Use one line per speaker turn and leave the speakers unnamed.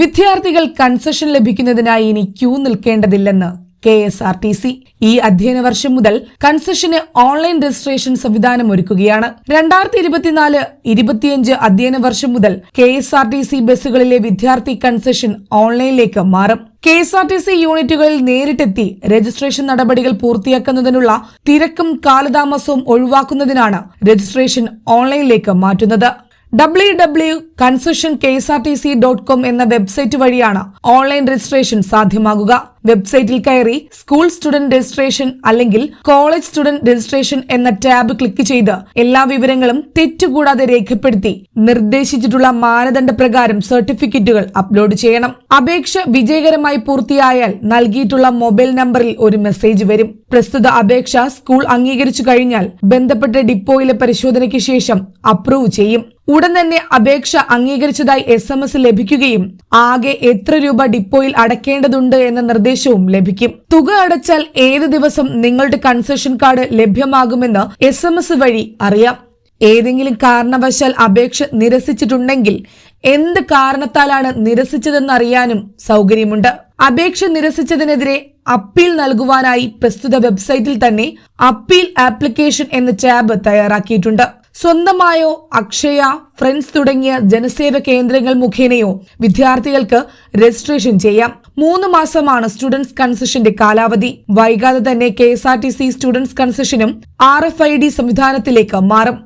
വിദ്യാർത്ഥികൾ കൺസെഷൻ ലഭിക്കുന്നതിനായി ഇനി queue നിൽക്കേണ്ടതില്ലെന്ന് K S R T C. ഈ അധ്യയന വർഷം മുതൽ കൺസെഷന് ഓൺലൈൻ രജിസ്ട്രേഷൻ സംവിധാനം ഒരുക്കുകയാണ്. രണ്ടായിരത്തി ഇരുപത്തിനാല് ഇരുപത്തിയഞ്ച് അധ്യയന വർഷം മുതൽ K S R T C ബസ്സുകളിലെ വിദ്യാർത്ഥി കൺസെഷൻ ഓൺലൈനിലേക്ക് മാറും. K S R T C യൂണിറ്റുകളിൽ നേരിട്ടെത്തി രജിസ്ട്രേഷൻ നടപടികൾ പൂർത്തിയാക്കുന്നതിനുള്ള തിരക്കും കാലതാമസവും ഒഴിവാക്കുന്നതിനാണ് രജിസ്ട്രേഷൻ ഓൺലൈനിലേക്ക് മാറ്റുന്നത്. W W concession K S R T C dot com എന്ന വെബ്സൈറ്റ് വഴിയാണ് ഓൺലൈൻ രജിസ്ട്രേഷൻ സാധ്യമാകുക. വെബ്സൈറ്റിൽ കയറി സ്കൂൾ സ്റ്റുഡന്റ് രജിസ്ട്രേഷൻ അല്ലെങ്കിൽ കോളേജ് സ്റ്റുഡന്റ് രജിസ്ട്രേഷൻ എന്ന ടാബ് ക്ലിക്ക് ചെയ്ത് എല്ലാ വിവരങ്ങളും തെറ്റുകൂടാതെ രേഖപ്പെടുത്തി നിർദ്ദേശിച്ചിട്ടുള്ള മാനദണ്ഡ പ്രകാരം സർട്ടിഫിക്കറ്റുകൾ അപ്ലോഡ് ചെയ്യണം. അപേക്ഷ വിജയകരമായി പൂർത്തിയായാൽ നൽകിയിട്ടുള്ള മൊബൈൽ നമ്പറിൽ ഒരു മെസ്സേജ് വരും. പ്രസ്തുത അപേക്ഷ സ്കൂൾ അംഗീകരിച്ചു കഴിഞ്ഞാൽ ബന്ധപ്പെട്ട ഡിപ്പോയിലെ പരിശോധനയ്ക്ക് ശേഷം അപ്രൂവ് ചെയ്യും. ഉടൻ തന്നെ അപേക്ഷ അംഗീകരിച്ചതായി എസ് എം എസ് ലഭിക്കുകയും ആകെ എത്ര രൂപ ഡിപ്പോയിൽ അടക്കേണ്ടതുണ്ട് എന്ന നിർദ്ദേശവും ലഭിക്കും. തുക അടച്ചാൽ ഏത് ദിവസം നിങ്ങളുടെ കൺസെഷൻ കാർഡ് ലഭ്യമാകുമെന്ന് എസ് എം എസ് വഴി അറിയാം. ഏതെങ്കിലും കാരണവശാൽ അപേക്ഷ നിരസിച്ചിട്ടുണ്ടെങ്കിൽ എന്ത് കാരണത്താലാണ് നിരസിച്ചതെന്ന് അറിയാനും സൗകര്യമുണ്ട്. അപേക്ഷ നിരസിച്ചതിനെതിരെ അപ്പീൽ നൽകുവാനായി പ്രസ്തുത വെബ്സൈറ്റിൽ തന്നെ അപ്പീൽ ആപ്ലിക്കേഷൻ എന്ന ടാബ് തയ്യാറാക്കിയിട്ടുണ്ട്. സ്വന്തമായോ അക്ഷയ ഫ്രണ്ട്സ് തുടങ്ങിയ ജനസേവ കേന്ദ്രങ്ങൾ മുഖേനയോ വിദ്യാർത്ഥികൾക്ക് രജിസ്ട്രേഷൻ ചെയ്യാം. മൂന്ന് മാസമാണ് സ്റ്റുഡൻസ് കൺസെഷന്റെ കാലാവധി. വൈകാതെ തന്നെ K S R T C students കൺസെഷനും R F I D സംവിധാനത്തിലേക്ക് മാറും.